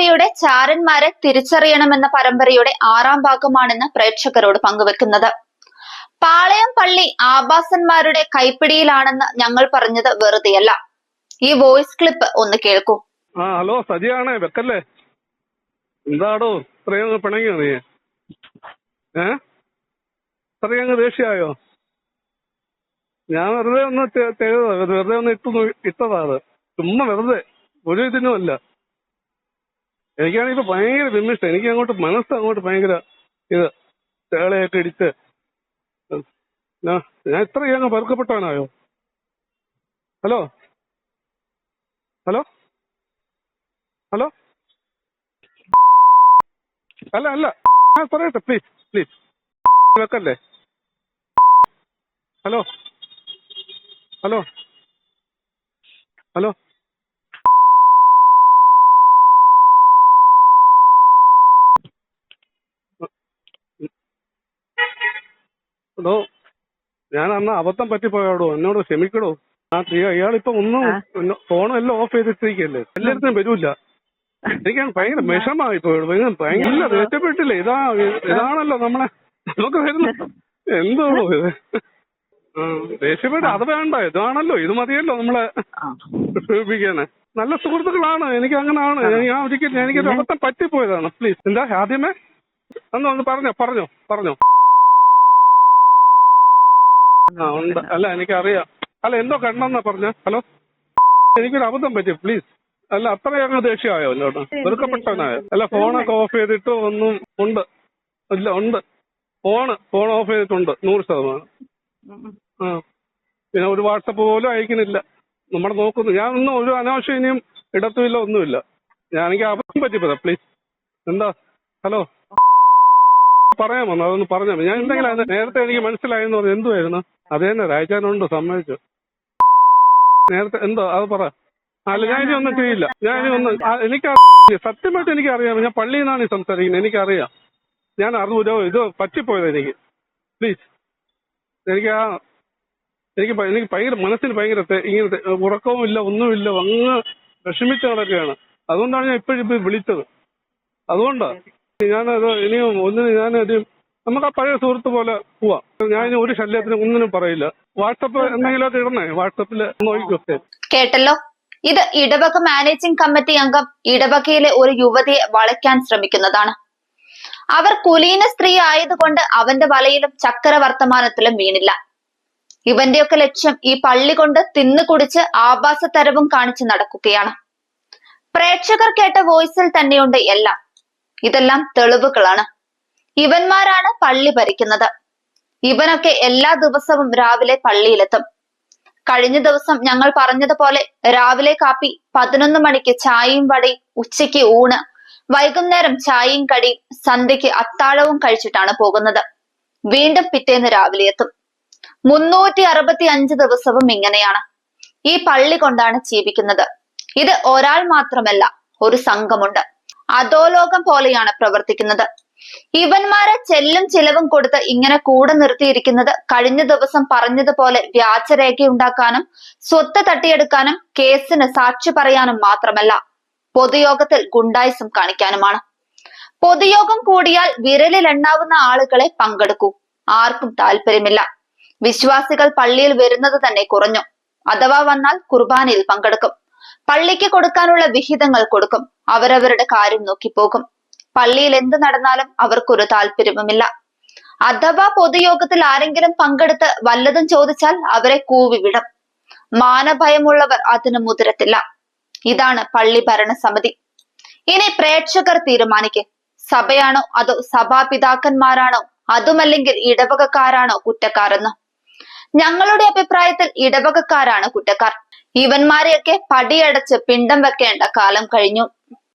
സഭയുടെ ചാരന്മാരെ തിരിച്ചറിയണമെന്ന പരമ്പരയുടെ ആറാം ഭാഗമാണെന്ന് പ്രേക്ഷകരോട് പങ്കുവെക്കുന്നത്. പാളയം പള്ളി ആഭാസന്മാരുടെ കൈപ്പിടിയിലാണെന്ന് ഞങ്ങൾ പറഞ്ഞത് വെറുതെയല്ല. ഈ വോയിസ് ക്ലിപ്പ് ഒന്ന് കേൾക്കൂ. ആ ഹലോ സജിയാണേ വെക്കല്ലേ? എന്താടോ ഇത്രയും പിണങ്ങിയോ നീ? ഏ? ദേഷ്യായോ? ഞാൻ വെറുതെ ഒന്ന് വെറുതെ ഒന്ന് ഇട്ടു ഇട്ടതാണ് ചുമ്മാ വെറുതെ ഒരു ഇതിനുമല്ല. എനിക്കാണെങ്കിൽ ഇപ്പൊ ഭയങ്കര വിമിഷ്ട എനിക്ക് അങ്ങോട്ട് മനസ്സ് അങ്ങോട്ട് ഭയങ്കര ഇത് ചേളയൊക്കെ ഇടിച്ച് ഞാൻ ഇത്ര അങ്ങ് പെറുക്കപ്പെട്ടവനായോ ഹലോ? ഹലോ? ഹലോ? അല്ല അല്ല. ഞാൻ പറയട്ടെ പ്ലീസ് പ്ലീസ് വെക്കല്ലേ? ഹലോ? ഹലോ? ഹലോ? ഞാൻ അന്ന് അബദ്ധം പറ്റിപ്പോയാടോ എന്നോട് ക്ഷമിക്കടോ. ആ ഇയാളിപ്പോ ഒന്നും ഫോണും എല്ലാം ഓഫ് ചെയ്തിട്ടിരിക്കല്ലേ? എല്ലായിടത്തും വരൂല്ല. എനിക്ക് ഭയങ്കര വിഷമായി പോയത് ഭയങ്കര ഭയങ്കര രക്ഷപ്പെട്ടില്ല? ഇതാ ഇതാണല്ലോ നമ്മളെ നമുക്ക് വരുന്നു. എന്തോ ഇത്? ദേഷ്യപ്പെട്ട് അത് വേണ്ട. ഇതാണല്ലോ ഇത് മതിയല്ലോ നമ്മളെ വിഷമിപ്പിക്കാന് നല്ല സുഹൃത്തുക്കളാണ്. എനിക്ക് അങ്ങനെ ആണ് ഞാൻ ഒരിക്കലും എനിക്ക് അബദ്ധം പറ്റിപ്പോയതാണ്. പ്ലീസ് എന്താ ആദ്യമേ? അന്ന് ഒന്ന് പറഞ്ഞോ പറഞ്ഞോ പറഞ്ഞോ. ആ ഉണ്ട്. അല്ല എനിക്കറിയാം. അല്ല എന്തോ കണ്ടെന്നാ പറഞ്ഞ? ഹലോ? എനിക്കൊരു അബദ്ധം പറ്റി പ്ലീസ്. അല്ല അത്രയും അങ്ങ് ദേഷ്യമായോ അല്ലോട്ട് വെറുക്കപ്പെട്ടവനായോ? അല്ല ഫോണൊക്കെ ഓഫ് ചെയ്തിട്ട് ഒന്നും ഉണ്ട്. ഇല്ല ഉണ്ട്. ഫോണ് ഫോൺ ഓഫ് ചെയ്തിട്ടുണ്ട് നൂറ് ശതമാനം. ആ. പിന്നെ ഒരു വാട്സപ്പ് പോലും അയക്കുന്നില്ല. നമ്മുടെ നോക്കുന്നു. ഞാൻ ഒന്നും ഒരു അനാവശ്യം ഇനിയും ഇടത്തുമില്ല ഒന്നുമില്ല. ഞാൻ എനിക്ക് അബദ്ധം പറ്റിപ്പോ പ്ലീസ്. എന്താ? ഹലോ? പറയാമോ? അതൊന്ന് പറഞ്ഞാൽ മതി. ഞാൻ എന്തെങ്കിലും അത് നേരത്തെ എനിക്ക് മനസ്സിലായെന്ന് പറഞ്ഞു എന്തുവായിരുന്നു? അത് തന്നെ രാജാനുണ്ട് സമ്മതിച്ചു. നേരത്തെ എന്തോ അത് പറ. അല്ല ഞാൻ ഇനി ഒന്നും ചെയ്യില്ല. ഞാൻ ഇനി ഒന്നും എനിക്ക് സത്യമായിട്ട് എനിക്ക് അറിയാം ഞാൻ പള്ളിയിൽ നിന്നാണ് ഈ സംസാരിക്കുന്നത്. എനിക്കറിയാം. ഞാൻ അറിഞ്ഞൂലോ ഇത് പറ്റിപ്പോയത് എനിക്ക്. പ്ലീസ് എനിക്ക് ആ എനിക്ക് എനിക്ക് ഭയങ്കര മനസ്സിന് ഭയങ്കര ഇങ്ങനത്തെ ഉറക്കവും ഇല്ല ഒന്നുമില്ല. അങ്ങ് വിഷമിച്ച് നടക്കുകയാണ് അതുകൊണ്ടാണ് ഞാൻ ഇപ്പോഴും ഇപ്പൊ വിളിച്ചത്. അതുകൊണ്ടാ? ഞാനത് ഇനിയും ഒന്നിനും ഞാൻ ഒരു നമുക്ക് ആ പഴയ സുഹൃത്ത് പോലെ പോവാം. ഞാൻ ഇനി ഒരു ശല്യത്തിനും ഒന്നിനും പറയില്ല. വാട്സപ്പ് എന്തെങ്കിലും ഇടണേ? വാട്സപ്പിൽ നോക്കിക്കോ കേട്ടല്ലോ? ഇത് ഇടവക മാനേജിംഗ് കമ്മിറ്റി അംഗം ഇടവകയിലെ ഒരു യുവതിയെ വളയ്ക്കാൻ ശ്രമിക്കുന്നതാണ്. അവർ കുലീന സ്ത്രീ ആയതുകൊണ്ട് അവന്റെ വലയിലും ചക്കര വർത്തമാനത്തിലും വീണില്ല. ഇവന്റെയൊക്കെ ലക്ഷ്യം ഈ പള്ളി കൊണ്ട് തിന്നു കുടിച്ച് തരവും കാണിച്ച് നടക്കുകയാണ്. പ്രേക്ഷകർ കേട്ട വോയിസിൽ തന്നെയുണ്ട് എല്ലാം. ഇതെല്ലാം തെളിവുകളാണ്. ഇവന്മാരാണ് പള്ളി ഭരിക്കുന്നത്. ഇവനൊക്കെ എല്ലാ ദിവസവും രാവിലെ പള്ളിയിലെത്തും. കഴിഞ്ഞ ദിവസം ഞങ്ങൾ പറഞ്ഞതുപോലെ രാവിലെ കാപ്പി പതിനൊന്ന് മണിക്ക് ചായയും വടയും ഉച്ചയ്ക്ക് ഊണ് വൈകുന്നേരം ചായയും കടിയും സന്ധ്യയ്ക്ക് അത്താഴവും കഴിച്ചിട്ടാണ് പോകുന്നത്. വീണ്ടും പിറ്റേന്ന് രാവിലെ എത്തും. മുന്നൂറ്റി അറുപത്തി അഞ്ച് ദിവസവും ഇങ്ങനെയാണ്. ഈ പള്ളി കൊണ്ടാണ് ജീവിക്കുന്നത്. ഇത് ഒരാൾ മാത്രമല്ല ഒരു സംഘമുണ്ട്. അധോലോകം പോലെയാണ് പ്രവർത്തിക്കുന്നത്. ഇവന്മാരെ ചെല്ലും ചിലവും കൊടുത്ത് ഇങ്ങനെ കൂടെ നിർത്തിയിരിക്കുന്നത് കഴിഞ്ഞ ദിവസം പറഞ്ഞതുപോലെ വ്യാജരേഖയുണ്ടാക്കാനും സ്വത്ത് തട്ടിയെടുക്കാനും കേസിന് സാക്ഷി പറയാനും മാത്രമല്ല പൊതുയോഗത്തിൽ ഗുണ്ടായിസം കാണിക്കാനുമാണ്. പൊതുയോഗം കൂടിയാൽ വിരലിൽ എണ്ണാവുന്ന ആളുകളെ പങ്കെടുക്കൂ. ആർക്കും താല്പര്യമില്ല. വിശ്വാസികൾ പള്ളിയിൽ വരുന്നത് തന്നെ കുറഞ്ഞു. അഥവാ വന്നാൽ കുർബാനയിൽ പങ്കെടുക്കും. പള്ളിക്ക് കൊടുക്കാനുള്ള വിഹിതങ്ങൾ കൊടുക്കും. അവരവരുടെ കാര്യം നോക്കിപ്പോകും. പള്ളിയിൽ എന്ത് നടന്നാലും അവർക്കൊരു താല്പര്യവുമില്ല. അഥവാ പൊതുയോഗത്തിൽ ആരെങ്കിലും പങ്കെടുത്ത് വല്ലതും ചോദിച്ചാൽ അവരെ കൂവി വിടും. മാനഭയമുള്ളവർ അതിന് മുതിരത്തില്ല. ഇതാണ് പള്ളി ഭരണസമിതി. ഇനി പ്രേക്ഷകർ തീരുമാനിക്കും. സഭയാണോ അതോ സഭാപിതാക്കന്മാരാണോ? അതുമല്ലെങ്കിൽ ഇടവകക്കാരാണോ കുറ്റക്കാരെന്ന്? ഞങ്ങളുടെ അഭിപ്രായത്തിൽ ഇടവകക്കാരാണ് കുറ്റക്കാർ. ഇവന്മാരെയൊക്കെ പടിയടച്ച് പിണ്ടം വെക്കേണ്ട കാലം കഴിഞ്ഞു.